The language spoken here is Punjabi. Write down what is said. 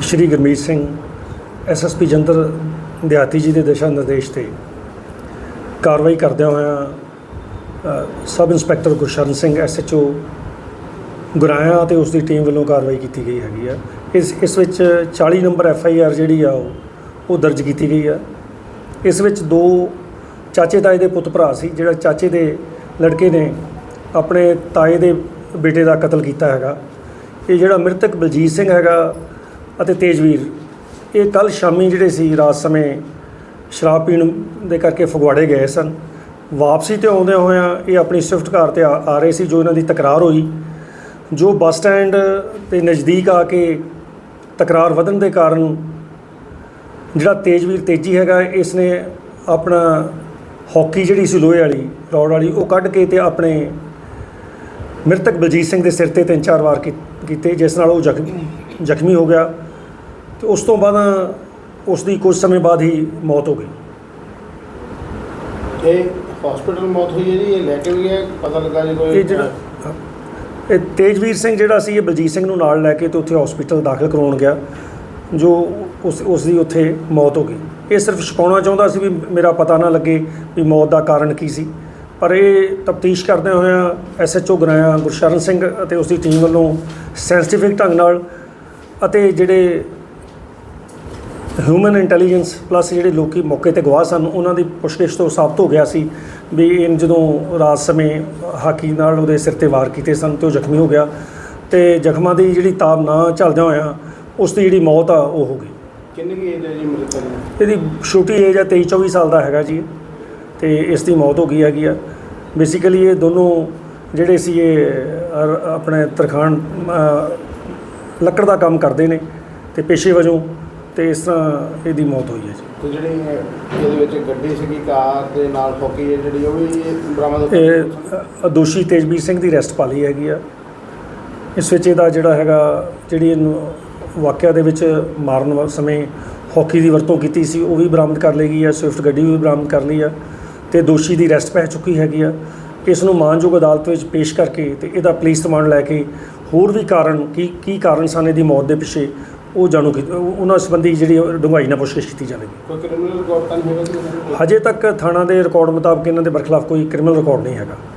ਸ਼੍ਰੀ ਗੁਰਮੀਤ ਸਿੰਘ ਐਸਐਸਪੀ ਜੰਦਰ ਦਿਹਾਤੀ ਜੀ ਦੇ ਦਿਸ਼ਾ ਨਿਰਦੇਸ਼ ਤੇ ਕਾਰਵਾਈ ਕਰਦਿਆਂ ਹੋਇਆਂ sub inspector Gursharan Singh SHO Goraya ਤੇ ਉਸ ਦੀ ਟੀਮ ਵੱਲੋਂ ਕਾਰਵਾਈ ਕੀਤੀ ਗਈ ਹੈਗੀ ਆ। ਇਸ ਇਸ ਵਿੱਚ 40 ਨੰਬਰ ਐਫਆਈਆਰ ਜਿਹੜੀ ਆ ਉਹ ਦਰਜ ਕੀਤੀ ਗਈ ਆ। ਇਸ ਵਿੱਚ ਦੋ ਚਾਚੇ ਤਾਏ ਦੇ ਪੁੱਤ ਭਰਾ ਸੀ, ਜਿਹੜਾ ਚਾਚੇ ਦੇ ਲੜਕੇ ਨੇ ਆਪਣੇ ਤਾਏ ਦੇ ਬੇਟੇ ਦਾ ਕਤਲ ਕੀਤਾ ਹੈਗਾ। ਇਹ ਜਿਹੜਾ ਮ੍ਰਿਤਕ ਬਲਜੀਤ ਸਿੰਘ ਹੈਗਾ ਅਤੇ ਤੇਜਵੀਰ, ਇਹ ਕੱਲ ਸ਼ਾਮੀ ਜਿਹੜੇ ਸੀ ਰਾਤ ਸਮੇਂ ਸ਼ਰਾਬ ਪੀਣ ਦੇ ਕਰਕੇ ਫਗਵਾੜੇ ਗਏ ਸਨ। ਵਾਪਸੀ ਤੇ ਆਉਂਦਿਆਂ ਹੋਇਆਂ ਇਹ ਆਪਣੀ ਸਵਿਫਟ ਕਾਰ ਤੇ ਆ ਆ ਰਹੇ ਸੀ, ਜੋ ਇਹਨਾਂ ਦੀ ਤਕਰਾਰ ਹੋਈ। ਜੋ ਬੱਸ ਸਟੈਂਡ ਦੇ ਨਜ਼ਦੀਕ ਆ ਕੇ ਤਕਰਾਰ ਵਧਣ ਦੇ ਕਾਰਨ ਜਿਹੜਾ ਤੇਜਵੀਰ ਤੇਜੀ ਹੈਗਾ ਇਸ ਨੇ ਆਪਣਾ ਹਾਕੀ ਜਿਹੜੀ ਸੀ ਲੋਹੇ ਵਾਲੀ ਰੌਡ ਵਾਲੀ, ਉਹ ਕੱਢ ਕੇ ਤੇ ਆਪਣੇ ਮ੍ਰਿਤਕ ਬਲਜੀਤ ਸਿੰਘ ਦੇ ਸਿਰ ਤੇ ਤਿੰਨ ਚਾਰ ਵਾਰ ਕੀ- ਕੀਤੇ, ਜਿਸ ਨਾਲ ਉਹ ਜ਼ਖਮੀ ਜ਼ਖਮੀ ਹੋ ਗਿਆ ਤੇ ਉਸ ਤੋਂ ਬਾਅਦ ਉਸ ਦੀ ਕੁਝ ਸਮੇਂ ਬਾਅਦ ਹੀ ਮੌਤ ਹੋ ਗਈ। ਇਹ ਹਸਪੀਟਲ ਮੌਤ ਹੋਈ ਹੈ ਜੀ ਇਹ ਲੈ ਕੇ ਵੀ ਗਿਆ ਪਤਾ ਲੱਗਾ ਜੀ ਕੋਈ ਇਹ ਜਿਹੜਾ ਇਹ ਤੇਜਵੀਰ ਸਿੰਘ ਜਿਹੜਾ ਸੀ ਇਹ ਬਲਜੀਤ ਸਿੰਘ ਨੂੰ ਨਾਲ ਲੈ ਕੇ ਤੇ ਉੱਥੇ ਹਸਪੀਟਲ ਦਾਖਲ ਕਰਵਾਉਣ ਗਿਆ ਜੋ ਉਸ ਉਸ ਦੀ ਉੱਥੇ ਮੌਤ ਹੋ ਗਈ। ਇਹ ਸਿਰਫ ਛਪਾਉਣਾ ਚਾਹੁੰਦਾ ਸੀ ਵੀ ਮੇਰਾ ਪਤਾ ਨਾ ਲੱਗੇ ਵੀ ਮੌਤ ਦਾ ਕਾਰਨ ਕੀ ਸੀ। ਪਰ ਇਹ ਤਫਤੀਸ਼ ਕਰਦੇ ਹੋਇਆਂ ਐਸਐਚਓ ਗਰਾਇਆ ਗੁਰਸ਼ਰਨ ਸਿੰਘ ਅਤੇ ਉਸ ਦੀ ਟੀਮ ਵੱਲੋਂ ਸੈਂਸਿਟਿਫਿਕ ਢੰਗ ਨਾਲ ਅਤੇ ਜਿਹੜੇ ਹਿਊਮਨ ਇੰਟੈਲੀਜੈਂਸ ਪਲੱਸ ਜਿਹੜੇ ਲੋਕੀ ਮੌਕੇ ਤੇ ਗਵਾਹ ਸਨ ਉਹਨਾਂ ਦੀ ਪੁੱਛਗਿੱਛ ਤੋਂ ਸਾਬਤ ਹੋ ਗਿਆ ਸੀ ਵੀ ਇਹ ਜਦੋਂ ਰਾਤ ਸਮੇਂ ਹਾਕੀ ਨਾਲ ਉਹਦੇ ਸਿਰ ਤੇ ਵਾਰ ਕੀਤੇ ਸਨ ਤੇ ਉਹ ਜ਼ਖਮੀ ਹੋ ਗਿਆ ਤੇ ਜ਼ਖਮਾਂ ਦੀ ਜਿਹੜੀ ਤਾਬ ਨਾ ਚੱਲਦਿਆਂ ਹੋਇਆਂ ਉਸ ਦੀ ਜਿਹੜੀ ਮੌਤ ਆ ਉਹ ਹੋ ਗਈ। ਕਿੰਨੀ ਕੀ ਏਜ ਹੈ ਜੀ ਮ੍ਰਿਤਕ ਦੀ? ਇਹਦੀ ਛੋਟੀ ਏਜ ਆ 23 24 ਸਾਲ ਦਾ ਹੈਗਾ ਜੀ ਤੇ ਇਸ ਦੀ ਮੌਤ ਹੋ ਗਈ ਹੈਗੀ ਆ। ਬੇਸਿਕਲੀ ਇਹ ਦੋਨੋਂ ਜਿਹੜੇ ਸੀ ਇਹ ਆਪਣੇ ਤਰਖਾਣ ਅ, ਲੱਕੜ ਦਾ ਕੰਮ ਕਰਦੇ ਨੇ ਤੇ ਪੇਸ਼ੇ ਵਜੋਂ ਤੇ ਇਸ ਤਰ੍ਹਾਂ ਇਹਦੀ ਮੌਤ ਹੋਈ ਹੈ ਜੀ। ਤੇ ਜਿਹੜੀ ਇਹ- ਇਹਦੇ ਵਿੱਚ ਗੱਡੀ ਸੀਗੀ ਕਾਰ ਦੇ ਨਾਲ ਠੋਕੀ ਹੈ ਜਿਹੜੀ ਉਹ ਵੀ ਬਰਾਮਦ ਇਹ ਦੋਸ਼ੀ ਤੇਜਵੀਰ ਸਿੰਘ ਦੀ ਅਰੈਸਟ ਪਾ ਲਈ ਹੈਗੀ ਆ। ਇਸ ਵਿੱਚ ਇਹਦਾ ਜਿਹੜਾ ਹੈਗਾ ਜਿਹੜੀ ਇਹਨੂੰ ਵਾਕਿਆ ਦੇ ਵਿੱਚ ਮਾਰਨ ਸਮੇਂ ਹਾਕੀ ਦੀ ਵਰਤੋਂ ਕੀਤੀ ਸੀ ਉਹ ਵੀ ਬਰਾਮਦ ਕਰ ਲਈ ਗਈ ਆ ਸਵਿਫਟ ਗੱਡੀ ਵੀ ਬਰਾਮਦ ਕਰ ਲਈ ਆ ਤੇ ਦੋਸ਼ੀ ਦੀ ਅਰੈਸਟ ਪੈ ਚੁੱਕੀ ਹੈਗੀ ਆ। ਇਸ ਨੂੰ ਮਾਨਯੋਗ ਅਦਾਲਤ ਵਿੱਚ ਪੇਸ਼ ਕਰਕੇ ਤੇ ਇਹਦਾ ਪੁਲਿਸ ਰਿਮਾਂਡ ਲੈ ਕੇ ਹੋਰ ਵੀ ਕਾਰਨ ਕੀ ਕੀ ਕਾਰਨ ਸਨ ਇਹਦੀ ਮੌਤ ਦੇ ਪਿੱਛੇ ਉਹ ਜਾਣੂ ਕੀ- ਉਹ- ਉਹਨਾਂ ਸੰਬੰਧੀ ਜਿਹੜੀ ਡੂੰਘਾਈ ਨਾਲ ਪੁੱਛਗਿੱਛ ਕੀਤੀ ਜਾਵੇਗੀ ਕੋਈ ਕ੍ਰਿਮੀਨਲ ਰਿਕਾਰਡ ਤਾਂ ਨਹੀਂ ਹੈਗਾ ਜੀ ਇਹਨਾਂ ਦਾ? ਹਜੇ ਤੱਕ ਥਾਣਾ ਦੇ ਰਿਕਾਰਡ ਮੁਤਾਬਕ ਇਹਨਾਂ ਦੇ ਬਰਖਲਾਫ ਕੋਈ ਕ੍ਰਿਮੀਨਲ ਰਿਕਾਰਡ ਨਹੀਂ ਹੈਗਾ